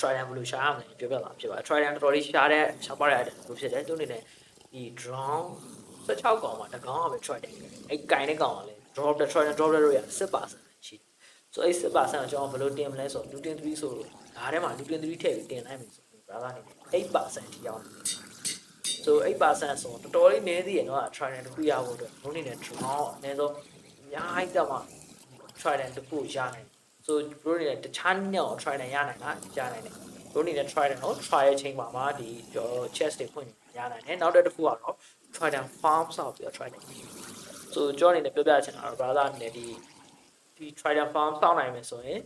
trident ဘယ်လိုရှာရမလဲပြောပြလာဖြစ်ပါတယ် trident တော်တော်လေးရှာတဲ့ရှားပါတဲ့ item လို့ဖြစ်တယ်သူအနေနဲ့ဒီ drone 16កောင်မှာတကောင်ကပဲ trident အဲ့ကင်တဲ့ကောင်ကလည်း drop the trident drop the ရ10%ရှိတယ်ဆိုအဲ့10%ကိုကျွန်တော်ဘယ်လိုတင်မလဲဆိုတော့ Lutin 3ဆိုတော့ဒါထဲမှာ Lutin 3ထည့်ပြီးတင်နိုင်ပြီဆိုပြီး brother အနေနဲ့8%ထိရောက်တယ်ဆို8%ဆိုတော့တော်တော်လေးနည်းသေးတယ်နော် trident တစ်ခုရဖို့အတွက်ဘုန်းနေနဲ့ drone အနည်းဆုံးအများကြီးတော့မှ trident တစ်ခုရနိုင် ဆို bro နေနဲ့တခြားနည်းနဲ့ trident ရနိုင်လားရနိုင်တယ် bro နေနဲ့ trident ကို try ရဲ့ချိန်မှာမှာဒီ chest တွေဖွင့်ရနိုင်တယ်နောက်တစ်ခုကတော့ trident farm ဆောက်ပြီးတော့ trident ဆိုကျွန်တော်အနေနဲ့ပြောပြချင်တာတော့ brother အနေနဲ့ဒီဒီ trident farm ဆောက်နိုင်မယ်ဆိုရင်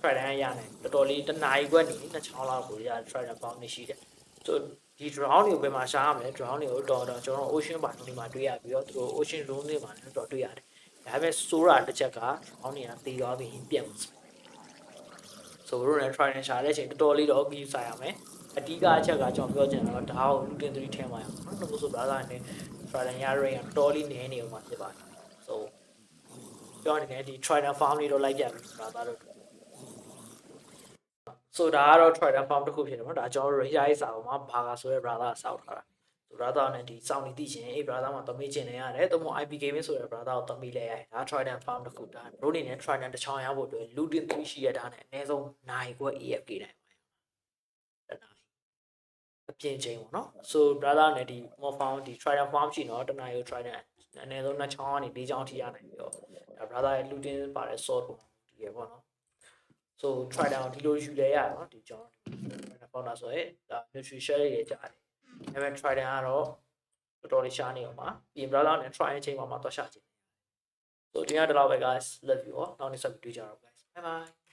trident ရနိုင်တော်တော်လေးတစ်နာရီခွက်နေနှစ်ချောင်းလောက်ကိုရ trident farm နေရှိတယ်ဆိုဒီ drone တွေကိုဘယ်မှာရှာရမလဲ drone တွေကိုတော့တော့ကျွန်တော် ocean ဘာတွေမှာတွေ့ရပြီးတော့သူတို့ ocean room တွေမှာလည်းတော့တွေ့ရတယ် ဒါပေမဲ့ Sora တစ်ချက်က drone တွေကတည်သွားပြီးရင်ပြတ်မှာဆိုတော့လည်း try နဲ့ရှာတဲ့အချိန်တော်တော်လေးတော့ view ဆိုင်ရမယ်အဓိကအချက်ကကျွန်တော်ပြောချင်တာတော့ဒါကို Lutin 3ထဲမှာရအောင်နော်လို့ဆို brother နဲ့ try နဲ့ရရရင်တော်တော်လေးနည်းနေအောင်မှာဖြစ်ပါတယ် so ပြောရရင်ဒီ try နဲ့ farm လေးတော့လိုက်ပြပြီ brother တို့ဆိုဒါကတော့ try နဲ့ farm တစ်ခုဖြစ်တယ်နော်ဒါကျွန်တော်တို့ရရစာပေါ်မှာဘာကဆိုရဲ brother စောက်ထားတာ ဆို brother နဲ့ဒီစောင့်နေသိချင်အဲ့ brother မှာတမေးချင်နေရတယ်။သို့မဟုတ် IP gaming ဆိုတဲ့ brother ကိုတမေးလဲရတယ်။ဒါ Trident farm တစ်ခုဒါ bro နေနဲ့ Trident တစ်ချောင်းရဖို့အတွက် looting 3ရှိရတာနဲ့အနည်းဆုံးနိုင်ခွက် AFK နိုင်ပါတနိုင်အပြင်းချိန်ပေါ့နော်။ so brother နဲ့ဒီ more farm ဒီ Trident farm ရှိတော့တနိုင်ကို Trident အနည်းဆုံးနှစ်ချောင်းကနေ၄ချောင်းထိရနိုင်ပြီးတော့ဒါ brother ရဲ့ looting ပါတဲ့ sword ကိုဒီရပေါ့နော်။ so Trident ကိုဒီလိုယူလဲရနော်ဒီကျွန်တော်ပေါင်းတာဆိုရင်ဒါ nutrition တွေကြားတယ်။ ဒါပေမဲ့ Trident ကတော့တော်တော်လေးရှားနေအောင်ပါပြင် brother နဲ့ try အချိန်မှာမှတော့ရှာကြည့် so ဒီကတလောက်ပဲ guys love you all နောက်နေ့ဆက်ပြီးတွေ့ကြတော့ guys bye bye